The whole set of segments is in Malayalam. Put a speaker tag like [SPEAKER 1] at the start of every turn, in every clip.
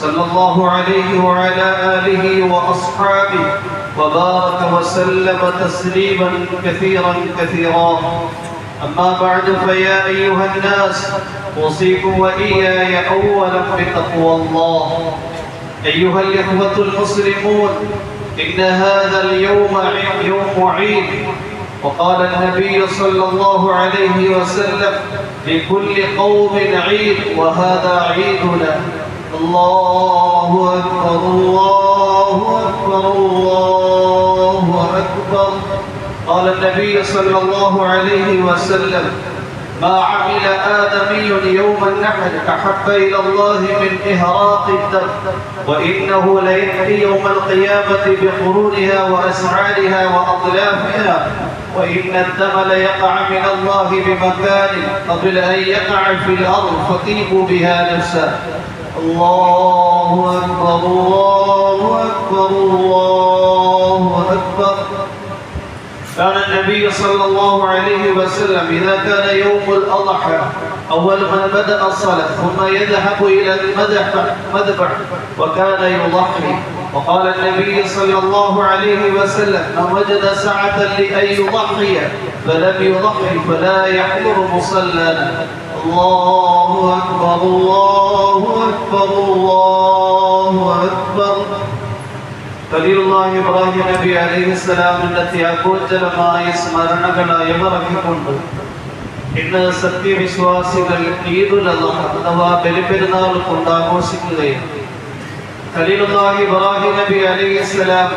[SPEAKER 1] صلى الله عليه وعلى آله وأصحابه وبارك وسلم تسليما كثيرا كثيرا. أما بعد فيا أيها الناس أوصيكم وإياي أولا بتقوى الله. أيها الإخوة المسلمون إن هذا اليوم يوم عيد. وقال النبي صلى الله عليه وسلم لكل قوم عيد وهذا عيدنا. الله أكبر الله أكبر الله أكبر. قال النبي صلى الله عليه وسلم ما عمل آدمي يوم النحر أحب إلى الله من إهراق الدم وإنه ليأتي يوم القيامة بقرونها وأسعارها وأضلافها وإن الدم ليقع من الله بمكان قبل أن يقع في الأرض فطيبوا بها نفسه. الله أكبر الله أكبر الله أكبر. كان النبي صلى الله عليه وسلم إذا كان يوم الأضحى أول من بدأ الصلاة ثم يذهب إلى المذبح مذبح وكان يضحي. وقال النبي صلى الله عليه وسلم من وجد سعة لأن يضحي فلم يضحي فلا يحضر مصلانا. الله أكبر الله أكبر الله أكبر ഖലീലുല്ലാഹി ഇബ്രാഹിം നബി അലൈഹി സ്വലാമിന്റെ ത്യാഗോജ്ജലമായ സ്മരണകളായി മറക്കിക്കൊണ്ട് ഇന്ന് സത്യവിശ്വാസികൾ ഈദുൽ അദ്ഹ അഥവാ ബലിപെരുന്നാൾ കൊണ്ട് ആഘോഷിക്കുകയാണ് ഖലീലുല്ലാഹി ഇബ്രാഹിം നബി അലൈഹി സ്വലാം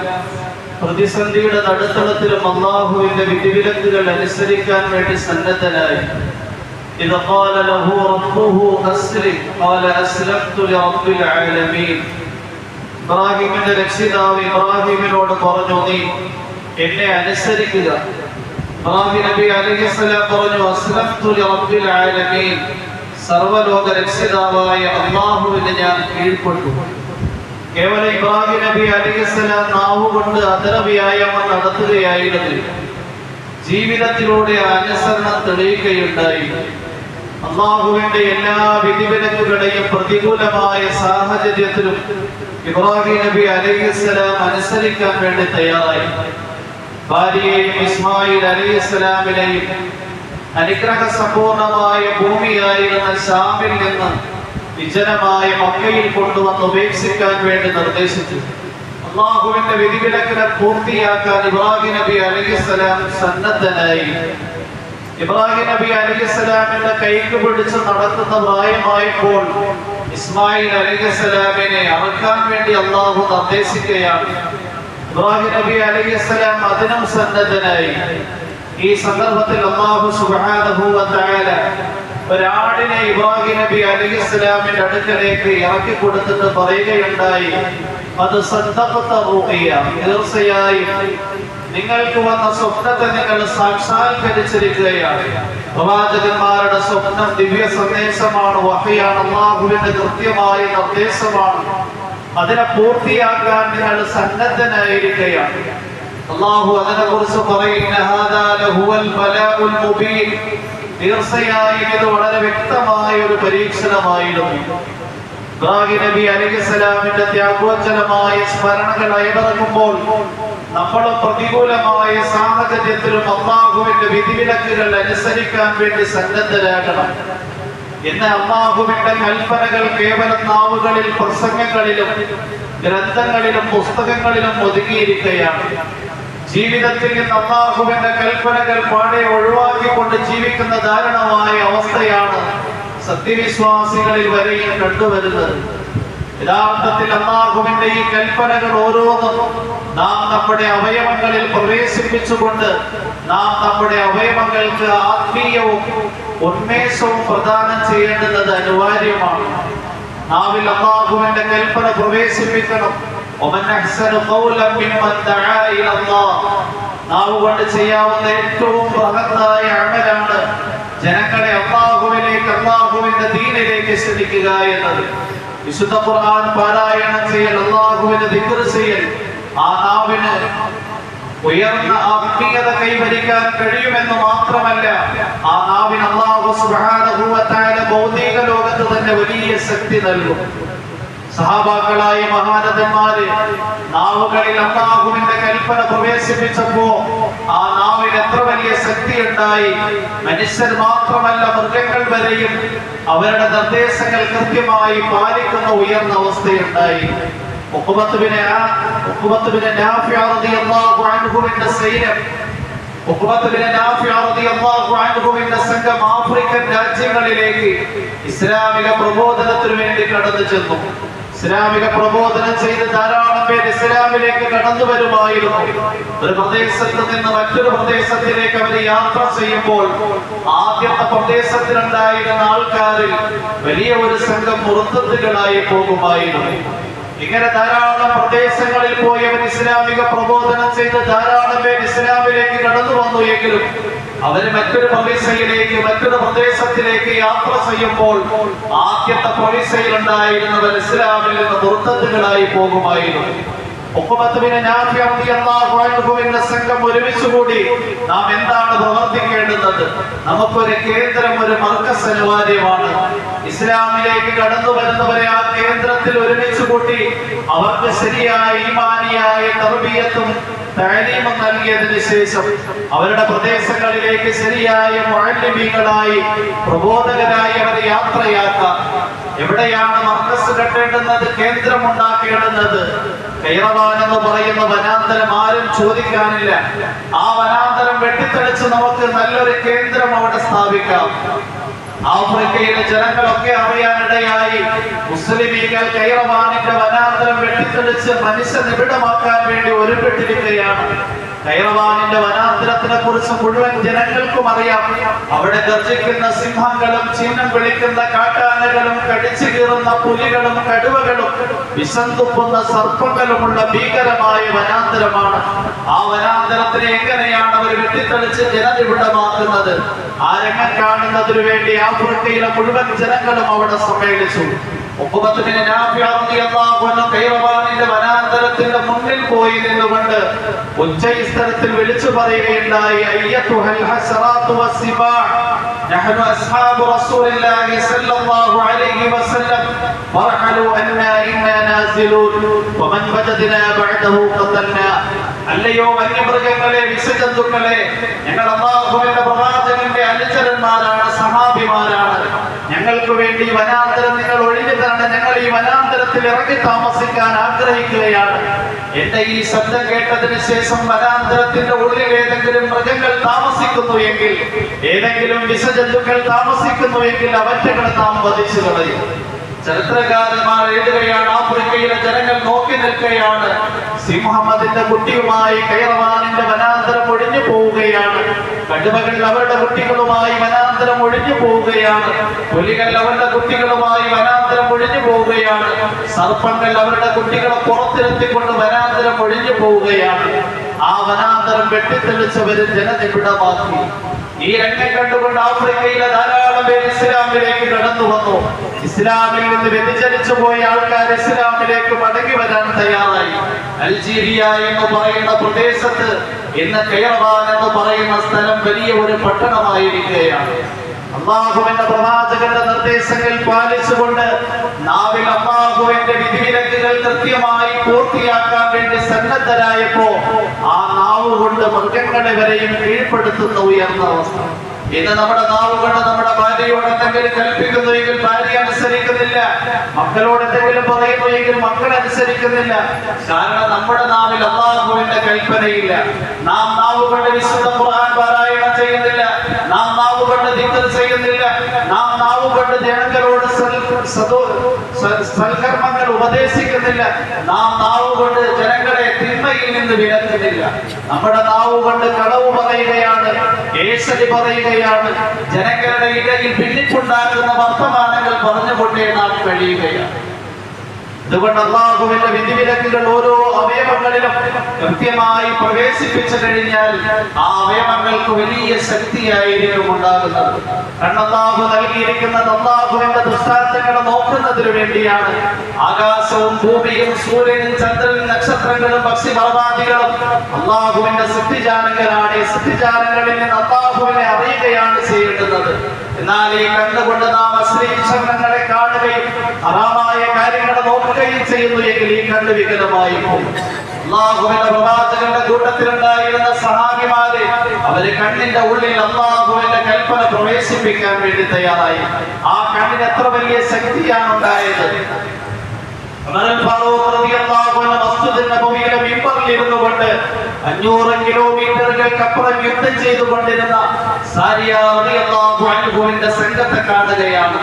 [SPEAKER 1] പ്രതിസന്ധിയുടെ നടുത്തളത്തിലും അള്ളാഹുവിന്റെ വിധിവിലക്കുകൾ അനുസരിക്കാൻ വേണ്ടി സന്നദ്ധനായി إذا قال له ربه أسلم قال أسلمت لرب العالمين ഇബ്രാഹിമിന്റെ രക്ഷിതാവ് ഇബ്രാഹിമിനോട് പറഞ്ഞു നീ എന്നെ അനുസരിക്കുക ഇബ്രാഹിം നബി അലൈഹിസ്സലാം പറഞ്ഞു അസ്ലംതു ലിറബ്ബിൽ ആലമീൻ സർവലോക രക്ഷിതാവായ അല്ലാഹുവിനെ ഞാൻ കീഴ്പ്പെട്ടു കേവലം ഇബ്രാഹിം നബി അലൈഹിസ്സലാം നാവ് കൊണ്ട് അതര വ്യായാമം നടത്തുകയായിരുന്നില്ല ജീവിതത്തിലൂടെ അനുസരണം തെളിയിക്കുകയുണ്ടായി അള്ളാഹുവിന്റെ എല്ലാ വിധിവിലക്കുകളെയും പ്രതികൂലമായ സാഹചര്യത്തിലും ഇബ്രാഹിം നബി അലൈഹിസ്സലാം അനുസരിക്കാൻ വേണ്ടി തയ്യാറായി. ഭാര്യയെയും ഇസ്മായിൽ അലൈഹിസ്സലാമിനെയും അനുഗ്രഹ സമ്പൂർണമായ ഭൂമിയായിരുന്ന ഷാമിൽ നിന്ന് വിജനമായ മക്കയിൽ കൊണ്ടുവന്ന് ഉപേക്ഷിക്കാൻ വേണ്ടി നിർദ്ദേശിച്ചു. അള്ളാഹുവിന്റെ വിധിവിലക്കിനെ പൂർത്തിയാക്കാൻ ഇബ്രാഹിം നബി അലൈഹിസ്സലാം സന്നദ്ധനായി. ഇബ്രാഹിം നബി അലൈഹിസ്സലാമിന്റെ കൈക്ക് പിടിച്ച് നടക്കുന്ന പ്രായമായപ്പോൾ ഇസ്മായിൽ അലൈഹിസ്സലാമിനെ അറക്കാൻ വേണ്ടി അള്ളാഹു നിർദ്ദേശിക്കുകയാണ്. ഇബ്രാഹിം നബി അലൈഹിസ്സലാം അതിനും സന്നദ്ധനായി. ഈ സന്ദർഭത്തിൽ അള്ളാഹു സുബ്ഹാനഹു വ തആല ഒരാടിനെ ഇബ്രാഹിം നബി അലൈഹിസ്സലാമിന്റെ അടുക്കലേക്ക് ഇറക്കി കൊടുത്തിട്ട് പറയുകയുണ്ടായി. അത് സദ്ദഖത റൂഖിയ. തീർച്ചയായും നിങ്ങൾക്ക് വന്ന സ്വപ്നത്തെ നിങ്ങൾ സാക്ഷാത്കരിച്ചിരിക്കുകയാണ്. പ്രവാചകന്മാരുടെ സ്വപ്നം ദിവ്യ സന്ദേശമാണ് വഹയാണ് അള്ളാഹുവിന്റെ കൃത്യമായ നിർദ്ദേശമാണ്. അതിനെ പൂർത്തിയാക്കാൻ നിങ്ങൾ സന്നദ്ധനായിരിക്കുകയാണ്. അള്ളാഹു അതിനെ കുറിച്ച് തീർച്ചയായും ഇത് വളരെ വ്യക്തമായ ഒരു പരീക്ഷണമായിരുന്നു നബി അലൈഹിസ്സലാമിന്റെ ത്യാഗോജ്ജലമായ സ്മരണകൾ അയവിറങ്ങുമ്പോൾ നമ്മൾ പ്രതികൂലമായ സാഹചര്യത്തിലും അള്ളാഹുവിന്റെ വിധിവിലക്കുകൾ അനുസരിക്കാൻ വേണ്ടി സന്നദ്ധരാകണം. ഇന്ന് അള്ളാഹുവിന്റെ കൽപ്പനകൾ കേവലം നാവുകളിൽ പ്രസംഗങ്ങളിലും ഗ്രന്ഥങ്ങളിലും പുസ്തകങ്ങളിലും ഒതുങ്ങിയിരിക്കുകയാണ്. ജീവിതത്തിൽ നിന്ന് അള്ളാഹുവിന്റെ കൽപ്പനകൾ പാടെ ഒഴിവാക്കിക്കൊണ്ട് ജീവിക്കുന്ന ദാരുണമായ അവസ്ഥയാണ് സത്യവിശ്വാസികളിൽ വരെയും കണ്ടുവരുന്നത്. യഥാർത്ഥത്തിൽ അള്ളാഹുവിന്റെ ഈ കൽപ്പനകൾ ഓരോന്നും നാം നമ്മുടെ അവയവങ്ങളിൽ പ്രവേശിപ്പിച്ചുകൊണ്ട് നാം നമ്മുടെ അവയവങ്ങൾക്ക് ആത്മീയവും ഉന്മേഷവും പ്രദാനം ചെയ്യേണ്ടുന്നത് അനിവാര്യമാണ്. നാവിൽ അള്ളാഹുവിന്റെ കൽപ്പന പ്രവേശിപ്പിക്കണം. നാവ് കൊണ്ട് ചെയ്യാവുന്ന ഏറ്റവും ബൃഹത്തായ അമലാണ് ജനങ്ങളെ അള്ളാഹുവിലേക്ക് അള്ളാഹുവിന്റെ ദീനിലേക്ക് ശ്രമിക്കുക എന്നത്. വിശുദ്ധ ഖുർആൻ പാരായണം ചെയ്യൽ അള്ളാഹുവിനെ ദിക്ർ ചെയ്യൽ ആ നാവിന് ഉയർന്ന ആത്മീയത കൈവരിക്കാൻ കഴിയുമെന്ന് മാത്രമല്ല ആ നാവിന് അള്ളാഹു സുബ്ഹാനഹു വ തആല ഭൗതിക ലോകത്ത് തന്നെ വലിയ ശക്തി നൽകും. സഹാബാക്കളായ മഹാനന്മാര് നാവുകളിൽ അള്ളാഹുവിന്റെ കൽപ്പന പ്രവേശിപ്പിച്ചപ്പോ ആ നാവിന് എത്ര വലിയ ശക്തി ഉണ്ടായി മനുഷ്യർ മാത്രമല്ല മൃഗങ്ങൾ വരെയും അവരുടെ നിർദ്ദേശങ്ങൾ കൃത്യമായി പാലിക്കുന്ന ഉയർന്ന അവസ്ഥയുണ്ടായി. സംഘം ആഫ്രിക്കൻ രാജ്യങ്ങളിലേക്ക് ഇസ്ലാമിക പ്രബോധനത്തിനു വേണ്ടി കടന്നു ചെന്നു. ഇസ്ലാമിക പ്രബോധനം ചെയ്ത് ധാരാളം പേര് ഇസ്ലാമിലേക്ക് കടന്നു വരുമായിരുന്നു. ഒരു പ്രദേശത്ത് നിന്ന് മറ്റൊരു പ്രദേശത്തിലേക്ക് അവർ യാത്ര ചെയ്യുമ്പോൾ ആദ്യത്തെ പ്രദേശത്തിലുണ്ടായിരുന്ന ആൾക്കാരിൽ വലിയ ഒരു സംഘം മുറുത്തത്തുകളായി പോകുമായിരുന്നു. ഇങ്ങനെ ധാരാളം പ്രദേശങ്ങളിൽ പോയി അവർ ഇസ്ലാമിക പ്രബോധനം ചെയ്ത് ധാരാളം പേര് ഇസ്ലാമിലേക്ക് കടന്നു വന്നു എങ്കിലും അവർ മറ്റൊരു പ്രവിശ്യയിലേക്ക് മറ്റൊരു പ്രദേശത്തിലേക്ക് യാത്ര ചെയ്യുമ്പോൾ ആദ്യത്തെ പ്രവിശ്യയിൽ ഉണ്ടായിരുന്നവർ ഇസ്ലാമിൽ നിന്ന് മുർത്തത്തുകളായി പോകുമായിരുന്നു. സംഘം ഒരുമിച്ച് കൂടി നാം എന്താണ് പ്രവർത്തിക്കേണ്ടുന്നത്? നമുക്കൊരു കേന്ദ്രം ഒരു മർക്കസ് അനിവാര്യമാണ്. ഇസ്ലാമിലേക്ക് കടന്നു വരുന്നവരെ ആ കേന്ദ്രത്തിൽ ഒരുമിച്ച് കൂട്ടി അവർക്ക് ശരിയായ ഈമാനിയായ തർബീയത്തും താലീമും നൽകിയതിന് ശേഷം അവരുടെ പ്രദേശങ്ങളിലേക്ക് ശരിയായ മാലിന്യങ്ങളായി പ്രബോധകരായി അവരെ യാത്രയാക്കാം എവിടെയാണ് മർക്കസ് കെട്ടേണ്ടുന്നത് കേന്ദ്രം ഉണ്ടാക്കേണ്ടുന്നത് കൈറവാൻ എന്ന് പറയുന്ന വനാന്തരം ആരും ചോദിക്കാനില്ല. ആ വനാന്തരം വെട്ടിത്തെളിച്ച് നമുക്ക് നല്ലൊരു കേന്ദ്രം അവിടെ സ്ഥാപിക്കാം. ആഫ്രിക്കയിലെ ജനങ്ങളൊക്കെ അറിയാനിടയായി. മുസ്ലിമീങ്ങൾ കൈറവാനിന്റെ വനാന്തരം വെട്ടിത്തെളിച്ച് മനുഷ്യ നിബിഡമാക്കാൻ വേണ്ടി ഒരുപ്പെട്ടിരിക്കുകയാണ്. കൈറവാനിന്റെ വനാന്തരത്തിനെ കുറിച്ച് മുഴുവൻ ജനങ്ങൾക്കും അറിയാം. അവിടെ ഗർജിക്കുന്ന സിംഹങ്ങളും ചിഹ്നം വിളിക്കുന്ന കാട്ടാനകളും കടിച്ചു കീറുന്ന പുലികളും കടുവകളും വിശന്തുപ്പുന്ന സർപ്പങ്ങളുമുള്ള ഭീകരമായ വനാന്തരമാണ്. ആ വനാന്തരത്തിനെ എങ്ങനെയാണ് അവർ വെട്ടിത്തെളിച്ച് ജനനിബിഡമാക്കുന്നത് ആ രംഗം കാണുന്നതിനു വേണ്ടി ആഫ്രിക്കയിലെ മുഴുവൻ ജനങ്ങളും അവിടെ സമ്മേളിച്ചു. കൈറവാനിന്റെ വനാന്തരത്തിന്റെ മുന്നിൽ പോയി നിന്നുകൊണ്ട് ഉച്ചസ്ഥലത്തിൽ വിളിച്ചു പറയുകയുണ്ടായി അയ്യത്തുഹൽ ഹസറാത്തു വസ്സിബാ نحن أصحاب رسول الله صلى الله عليه وسلم فارحلوا أنا إنا نازلون ومن وجدنا بعده قتلنا അല്ലയോ വന്യമൃഗങ്ങളെ വിഷജന്തുക്കളെ ഞങ്ങൾ അള്ളാഹുവിന്റെ പ്രവാചകന്റെ അനുചരന്മാരാണ് സഹാബിമാരാണ് ഞങ്ങൾക്ക് വേണ്ടി ഈ വനാന്തരം നിങ്ങൾ ഒഴിഞ്ഞു തരണം ഞങ്ങൾ ഈ വനാന്തരത്തിൽ ഇറങ്ങി താമസിക്കാൻ ആഗ്രഹിക്കുകയാണ് എന്റെ ഈ ശബ്ദം കേട്ടതിന് ശേഷം വനാന്തരത്തിന്റെ ഉള്ളിൽ ഏതെങ്കിലും മൃഗങ്ങൾ താമസിക്കുന്നു എങ്കിൽ ഏതെങ്കിലും വിഷജന്തുക്കൾ താമസിക്കുന്നു എങ്കിൽ അവറ്റകളെ നാം വധിച്ചു കളയും. ചരിത്രകാരന്മാർ എഴുതുകയാണ് ആഫ്രിക്കയിലെ ജനങ്ങൾ നോക്കി നിൽക്കുകയാണ്. സിംഹമ്മദിന്റെ കുട്ടിയുമായി കയറവാനിന്റെ വനാന്തരം ഒഴിഞ്ഞു പോവുകയാണ്. കടുവകൾ അവരുടെ കുട്ടികളുമായി വനാന്തരം ഒഴിഞ്ഞു പോവുകയാണ്. പുലികൾ അവരുടെ കുട്ടികളുമായി വനാന്തരം ഒഴിഞ്ഞു പോവുകയാണ്. സർപ്പങ്ങൾ അവരുടെ കുട്ടികളെ പുറത്തിരുത്തിക്കൊണ്ട് വനാന്തരം ഒഴിഞ്ഞു പോവുകയാണ്. ആ വനാന്തരം വെട്ടിത്തെളിച്ചവര് ജനനിബിഡമാക്കി. ഈ രംഗം കണ്ടുകൊണ്ട് ആഫ്രിക്കയിലെ ധാരാളം പേര് ഇസ്ലാമിലേക്ക് കടന്നു വന്നു. ഇസ്ലാമിൽ നിന്ന് വ്യതിചലിച്ചു പോയ ആൾക്കാർ ഇസ്ലാമിലേക്ക് മടങ്ങി വരാൻ തയ്യാറായി. അൽജീരിയ എന്ന് പറയുന്ന പ്രദേശത്ത് ഇന്ന് കെയർവാൻ എന്ന് പറയുന്ന സ്ഥലം വലിയ ഒരു പട്ടണമായിരിക്കുകയാണ്. അള്ളാഹുവിന്റെ പ്രവാചകന്റെ നിർദ്ദേശങ്ങൾ പാലിച്ചുകൊണ്ട് നാവിൽ അള്ളാഹുവിന്റെ വിധിവിലക്കുകൾ കൃത്യമായി പൂർത്തിയാക്കാൻ വേണ്ടി സന്നദ്ധരായപ്പോ ആ നാവ് കൊണ്ട് മൃഗങ്ങളെ വരെയും കീഴ്പ്പെടുത്തുന്ന ഉയർന്ന അവസ്ഥ. ഇന്ന് നമ്മുടെ നാവ് കൊണ്ട് നമ്മുടെ ഭാര്യയോട് എന്തെങ്കിലും കൽപ്പിക്കുന്നു എങ്കിൽ ഭാര്യ അനുസരിക്കുന്നില്ല. മക്കളോട് എന്തെങ്കിലും പറയുന്നു എങ്കിൽ മക്കൾ അനുസരിക്കുന്നില്ല. കാരണം നമ്മുടെ നാവിൽ അള്ളാഹുവിന്റെ കൽപ്പനയില്ല. നാം നാവ് കൊണ്ട് വിശുദ്ധ ഖുർആൻ പാരായണം ചെയ്യുന്നില്ല നാം നാവ് കൊണ്ട് ദിക്ർ ചെയ്യുന്നില്ല നാം നാവ് കൊണ്ട് ജനങ്ങളോട് സൽകർമ്മങ്ങൾ ഉപദേശിക്കുന്നില്ല. നാം നാവ് കൊണ്ട് ജനങ്ങളെ തിന്മയിൽ നിന്ന് വിലക്കുന്നില്ല. നമ്മുടെ നാവ് കൊണ്ട് കളവ് പറയുകയാണ് ഏശലി പറയുകയാണ് ജനങ്ങളുടെ ഇടയിൽ ഭിന്നിപ്പുണ്ടാക്കുന്ന വർത്തമാനങ്ങൾ പറഞ്ഞുകൊണ്ടേ നാം കഴിയുകയാണ്. അതുകൊണ്ട് അള്ളാഹുവിന്റെ വിധിവിലക്കുകൾ ഓരോ അവയവങ്ങളിലും കൃത്യമായി പ്രവേശിപ്പിച്ചു കഴിഞ്ഞാൽ ആ അവയവങ്ങൾക്ക് വലിയ ശക്തിയായിരിക്കും ഉണ്ടാകുന്നത്. കണ്ണല്ലാഹു നൽകിയിരിക്കുന്നത് അള്ളാഹുവിന്റെ ദുഷ്ടാർത്ഥങ്ങളെ നോക്കുന്നതിന് വേണ്ടിയാണ്. ആകാശവും ഭൂമിയും സൂര്യനും ചന്ദ്രനും നക്ഷത്രങ്ങളും പക്ഷിപർവാദികളും അള്ളാഹുവിന്റെ സൃഷ്ടിജാലങ്ങളാണ്. സൃഷ്ടിജാലങ്ങളിൽ നിന്ന് അള്ളാഹുവിനെ അറിയുകയാണ് ചെയ്യേണ്ടുന്നത് എന്നാൽ ഈ കണ്ടുകൊണ്ട് നാം അശ്രീക്ഷണങ്ങളെ കാണുകയും ഹറാമായ കാര്യങ്ങളെ നോക്കുകയും ചെയ്യുന്നു എങ്കിൽ ഈ കണ്ണ് വികലമായി പോകും. അള്ളാഹുവിന്റെ പ്രവാചകന്റെ കൂട്ടത്തിലുണ്ടായിരുന്ന സഹാബിമാരെ അവർ കണ്ണിന്റെ ഉള്ളിൽ അള്ളാഹുവിന്റെ കൽപ്പന പ്രവേശിപ്പിക്കാൻ വേണ്ടി തയ്യാറായി. ആ കണ്ണിന് എത്ര വലിയ ശക്തിയാണ് ഉണ്ടായത്? മിമ്പറിൽ അഞ്ഞൂറ് കിലോമീറ്ററുകൾക്കപ്പുറം യുദ്ധം ചെയ്തുകൊണ്ടിരുന്ന സാരിയ റളിയല്ലാഹു സംഘത്തെ കാണുകയാണ്.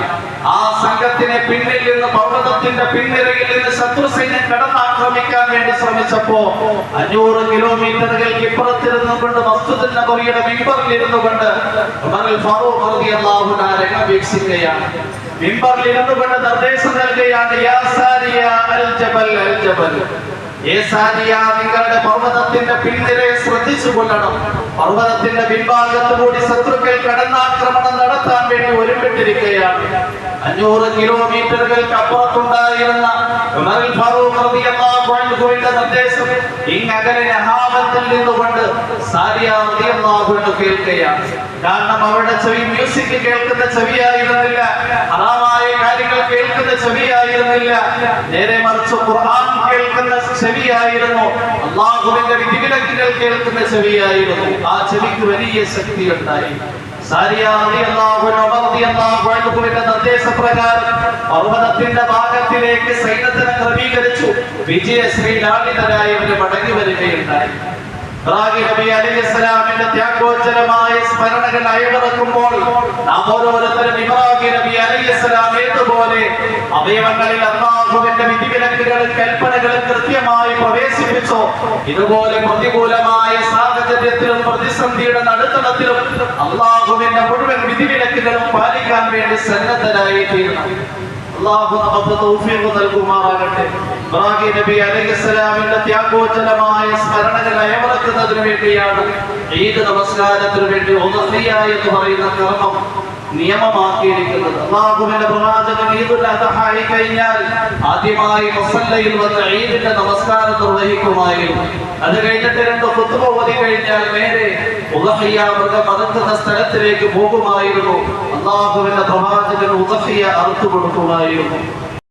[SPEAKER 1] ആ സംഘത്തിനെ പിന്നിൽ നിന്ന് പർവതത്തിന്റെ പിൻനിരയിൽ നിന്ന് ശത്രു സൈന്യം കടന്നാക്രമിക്കാൻ വേണ്ടി ശ്രമിച്ചപ്പോ അഞ്ഞൂറ് കിലോമീറ്ററുകൾക്ക് ഇപ്പുറത്തിരുന്നു കൊണ്ട് മസ്ജിദ് നബവിയുടെ മിമ്പറിൽ ഇരുന്നു കൊണ്ട് ഫാറൂഖ് റളിയല്ലാഹു അൻഹു മിമ്പറിൽ ഇരുന്നു കൊണ്ട് നിർദ്ദേശം നൽകുകയാണ് സാരിയ അൽ ജബൽ അൽ ജബൽ. നിങ്ങളുടെ പർവതത്തിന്റെ പിന്തിരെ ശ്രദ്ധിച്ചു കൊള്ളണം പർവതത്തിന്റെ പിൻഭാഗത്ത് കൂടി ശത്രുക്കൾ കടന്നാക്രമണം നടത്താൻ വേണ്ടി ഒരുമിട്ടിരിക്കുകയാണ് അഞ്ഞൂറ് കിലോമീറ്ററുകൾക്ക് അപ്പുറത്തുണ്ടായിരുന്ന ഫാറൂഖ് റളിയല്ലാഹു അൻഹുവിന്റെ നിർദ്ദേശം ഇങ്ങകലെ നഹാവത്തിൽ നിന്നുകൊണ്ട് സാരിയ റളിയല്ലാഹു അൻഹു കേൾക്കുകയാണ്. കാരണം അവരുടെ ചെവി മ്യൂസിക് കേൾക്കുന്ന ചെവിയായിരുന്നില്ല. ഹറാമായ കാര്യങ്ങൾ കേൾക്കുന്ന ചെവിയായിരുന്നില്ല. നേരെ മറിച്ച് ഖുർആൻ കേൾക്കുന്ന ചെവിയായിരുന്നു. അള്ളാഹുവിന്റെ വിധിവിലക്കുകൾ കേൾക്കുന്ന ചെവിയായിരുന്നു. ആ ചെവിക്ക് വലിയ ശക്തി ഉണ്ടായി നിർദ്ദേശപ്രകാരം ഭാഗത്തിലേക്ക് സൈന്യത്തിനെ ക്രമീകരിച്ചു. വിജയ ശ്രീലാളിതരായി അവർ മടങ്ങി വരികയുണ്ടായി. ത്യാഗോജ്ജലമായ സ്മരണകൾ അയവിറക്കുമ്പോൾ നാം ഓരോരുത്തരും ഇബ്രാഹിം നബി അലിസ്ലാം ഏതുപോലെ അവയവങ്ങളിൽ അള്ളാഹുവിന്റെ വിധിവിലക്കുകളും കൽപ്പനകളും കൃത്യമായി പ്രവേശിപ്പിച്ചോ ഇതുപോലെ പ്രതികൂലമായ സാഹചര്യത്തിലും പ്രതിസന്ധിയുടെ നടുത്തളത്തിലും അള്ളാഹുവിന്റെ മുഴുവൻ വിധിവിലക്കുകളും പാലിക്കാൻ വേണ്ടി സന്നദ്ധനായി തീരണം അള്ളാഹു നമുക്ക് തൗഫീഖ് നൽകുമാറാകട്ടെ. ഇബ്രാഹിം നബി അലൈഹിസ്സലാമിന്റെ ത്യാഗോജ്ജലമായ സ്മരണകൾ അയവിറക്കുന്നതിന് വേണ്ടിയാണ് ഈദ് നമസ്കാരത്തിന് വേണ്ടി ഒന്നറിയ എന്ന് പറയുന്ന കർമ്മം നിയമമാക്കിയിരിക്കുന്നത്. അള്ളാഹുവിന്റെ പ്രവാചകൻ ഈദുൽ കഴിഞ്ഞാൽ ആദ്യമായി മുസല്ലയിൽ നമസ്കാരം അത് കഴിഞ്ഞിട്ട് രണ്ട് കുത്തുബ കഴിഞ്ഞാൽ സ്ഥലത്തിലേക്ക് പോകുമായിരുന്നു. അള്ളാഹുവിന്റെ പ്രവാചകൻ ഉദഹിയ അറുത്തു കൊടുക്കുമായിരുന്നു.